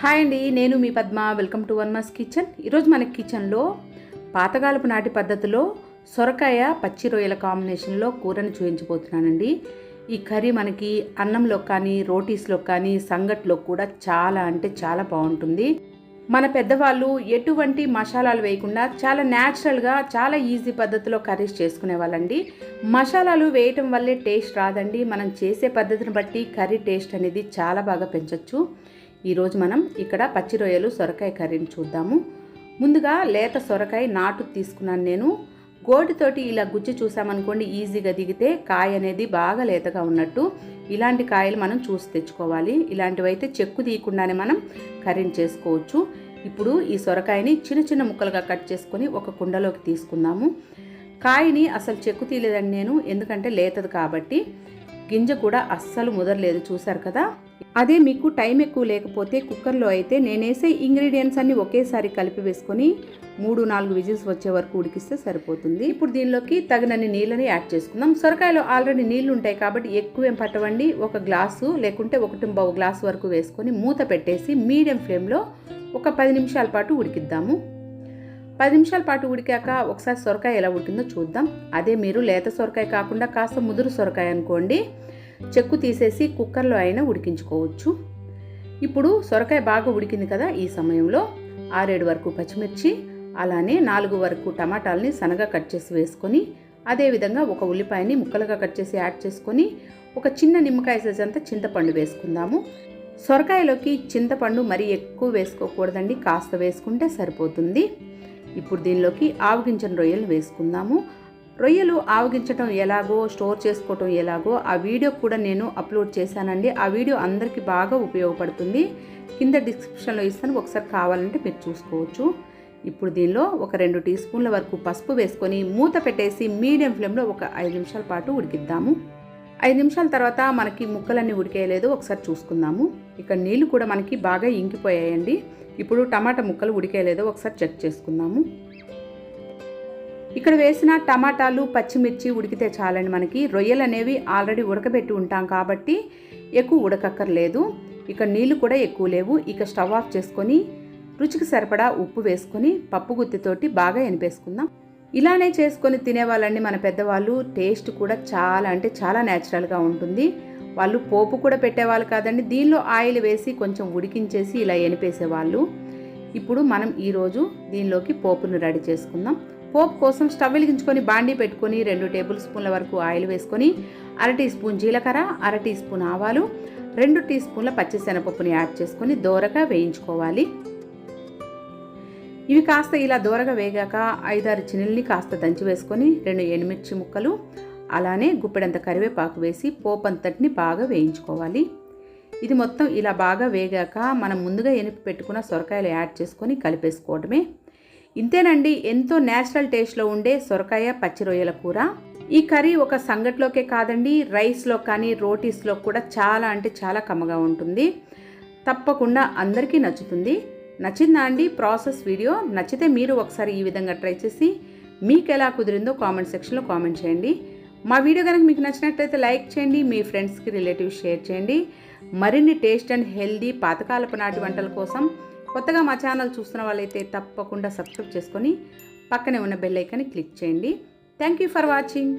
Hi అండి నేను మీ పద్మ. వెల్కమ్ టు వన్ మస్ కిచెన్. ఈరోజు మన కిచెన్లో పాతకాలపు నాటి పద్ధతిలో సొరకాయ పచ్చి రొయ్యల కాంబినేషన్లో కూరని చూపించబోతున్నానండి. ఈ కర్రీ మనకి అన్నంలో కానీ రోటీస్లో కానీ సంగట్లో కూడా చాలా అంటే చాలా బాగుంటుంది. మన పెద్దవాళ్ళు ఎటువంటి మసాలాలు వేయకుండా చాలా న్యాచురల్గా చాలా ఈజీ పద్ధతిలో కర్రీస్ చేసుకునే వాళ్ళండి. మసాలాలు వేయటం వల్లే టేస్ట్ రాదండి. మనం చేసే పద్ధతిని బట్టి కర్రీ టేస్ట్ అనేది చాలా బాగా పెంచవచ్చు ఈరోజు మనం ఇక్కడ పచ్చి రొయ్యలు సొరకాయ కర్రీని చూద్దాము. ముందుగా లేత సొరకాయ నాటు తీసుకున్నాను నేను. గోటితోటి ఇలా గుజ్జు చూసామనుకోండి ఈజీగా దిగితే కాయ అనేది బాగా లేతగా ఉన్నట్టు ఇలాంటి కాయలు మనం చూసి తెచ్చుకోవాలి. ఇలాంటివైతే చెక్కు తీయకుండానే మనం కర్రీని చేసుకోవచ్చు. ఇప్పుడు ఈ సొరకాయని చిన్న చిన్న ముక్కలుగా కట్ చేసుకొని ఒక కుండలోకి తీసుకుందాము. కాయని అసలు చెక్కు తీయలేదండి నేను ఎందుకంటే లేతది కాబట్టి. గింజ కూడా అస్సలు ముదరలేదు చూసారు కదా? అదే మీకు టైం ఎక్కువ లేకపోతే కుక్కర్లో అయితే నేనేసే ఇంగ్రీడియంట్స్ అన్నీ ఒకేసారి కలిపి వేసుకొని మూడు నాలుగు విజిల్స్ వచ్చే వరకు ఉడికిస్తే సరిపోతుంది. ఇప్పుడు దీనిలోకి తగినన్ని నీళ్ళని యాడ్ చేసుకుందాం. సొరకాయలో ఆల్రెడీ నీళ్ళు ఉంటాయి కాబట్టి ఎక్కువ ఏం పట్టవండి. ఒక గ్లాసు లేకుంటే ఒకటి బావు గ్లాసు వరకు వేసుకొని మూత పెట్టేసి మీడియం ఫ్లేమ్లో ఒక పది నిమిషాల పాటు ఉడికిద్దాము. పది నిమిషాల పాటు ఉడికాక ఒకసారి సొరకాయ ఎలా ఉడికిందో చూద్దాం. అదే మీరు లేత సొరకాయ కాకుండా కాస్త ముదురు సొరకాయ అనుకోండి. చెక్కు తీసేసి కుక్కర్లో అయినా ఉడికించుకోవచ్చు. ఇప్పుడు సొరకాయ బాగా ఉడికింది కదా ఈ సమయంలో ఆరేడు వరకు పచ్చిమిర్చి అలానే నాలుగు వరకు టమాటాలని సన్నగా కట్ చేసి వేసుకొని అదేవిధంగా ఒక ఉల్లిపాయని ముక్కలుగా కట్ చేసి యాడ్ చేసుకొని ఒక చిన్న నిమ్మకాయ సైజ్ అంతా చింతపండు వేసుకుందాము. సొరకాయలోకి చింతపండు మరీ ఎక్కువ వేసుకోకూడదండి కాస్త వేసుకుంటే సరిపోతుంది. ఇప్పుడు దీనిలోకి ఆవగించిన రొయ్యలు వేసుకుందాము. రొయ్యలు ఆవగించటం ఎలాగో స్టోర్ చేసుకోవటం ఎలాగో ఆ వీడియో కూడా నేను అప్లోడ్ చేశానండి. ఆ వీడియో అందరికీ బాగా ఉపయోగపడుతుంది. కింద డిస్క్రిప్షన్లో ఇస్తాను. ఒకసారి కావాలంటే మీరు చూసుకోవచ్చు. ఇప్పుడు దీనిలో ఒక రెండు టీ స్పూన్ల వరకు పసుపు వేసుకొని మూత పెట్టేసి మీడియం ఫ్లేమ్లో ఒక ఐదు నిమిషాల పాటు ఉడికిద్దాము. ఐదు నిమిషాల తర్వాత మనకి ముక్కలన్నీ ఉడికేయలేదు. ఒకసారి చూసుకుందాము. ఇక్కడ నీళ్ళు కూడా మనకి బాగా ఇంకిపోయాయండి. ఇప్పుడు టమాటా ముక్కలు ఉడికేయలేదో. ఒకసారి చెక్ చేసుకుందాము. ఇక్కడ వేసిన టమాటాలు పచ్చిమిర్చి ఉడికితే చాలండి మనకి. రొయ్యలు అనేవి ఆల్రెడీ ఉడకబెట్టి ఉంటాం కాబట్టి ఎక్కువ ఉడకక్కర్లేదు. ఇక నీళ్ళు కూడా ఎక్కువ లేవు. ఇక స్టవ్ ఆఫ్ చేసుకొని రుచికి సరిపడా ఉప్పు వేసుకొని పప్పు గుత్తితోటి బాగా ఎనిపేసుకుందాం. ఇలానే చేసుకొని తినేవాళ్ళండి మన పెద్దవాళ్ళు. టేస్ట్ కూడా చాలా అంటే చాలా న్యాచురల్గా ఉంటుంది. వాళ్ళు పోపు కూడా పెట్టేవాళ్ళు కాదండి. దీనిలో ఆయిల్ వేసి కొంచెం ఉడికించేసి ఇలా ఎనిపేసేవాళ్ళు. ఇప్పుడు మనం ఈరోజు దీనిలోకి పోపును రెడీ చేసుకుందాం. పోపు కోసం స్టవ్ వెలిగించుకొని బాండీ పెట్టుకొని రెండు టేబుల్ స్పూన్ల వరకు ఆయిల్ వేసుకొని అర టీ స్పూన్ జీలకర్ర అర టీ స్పూన్ ఆవాలు రెండు టీ స్పూన్ల పచ్చిశనగపప్పుని యాడ్ చేసుకొని దోరగా వేయించుకోవాలి. ఇవి కాస్త ఇలా దోరగా వేగాక ఐదారు చిన్నల్ని కాస్త దంచి వేసుకొని రెండు ఎండుమిర్చి ముక్కలు అలానే గుప్పెడంత కరివేపాకు వేసి పోపంతటిని బాగా వేయించుకోవాలి. ఇది మొత్తం ఇలా బాగా వేగాక మనం ముందుగా ఎనిపి పెట్టుకున్న సొరకాయలు యాడ్ చేసుకొని కలిపేసుకోవడమే. ఇంతేనండి ఎంతో న్యాచురల్ టేస్ట్లో ఉండే సొరకాయ పచ్చి రొయ్యల కూర. ఈ కర్రీ ఒక సంగట్లోకే కాదండి రైస్లో కానీ రోటీస్లో కూడా చాలా అంటే చాలా కమ్మగా ఉంటుంది. తప్పకుండా అందరికీ నచ్చుతుంది. నచ్చిందా అండి ప్రాసెస్ వీడియో? నచ్చితే మీరు ఒకసారి ఈ విధంగా ట్రై చేసి మీకు ఎలా కుదిరిందో కామెంట్ సెక్షన్లో కామెంట్ చేయండి. మా వీడియో కనుక మీకు నచ్చినట్లయితే లైక్ చేయండి మీ ఫ్రెండ్స్కి రిలేటివ్స్ షేర్ చేయండి. మరిన్ని టేస్ట్ అండ్ హెల్దీ పాతకాలపు నాటి వంటల కోసం కొత్తగా మా ఛానల్ చూస్తున్న వాళ్ళైతే తప్పకుండా సబ్స్క్రైబ్ చేసుకొని పక్కనే ఉన్న బెల్ ఐకాన్ని క్లిక్ చేయండి. Thank you for watching.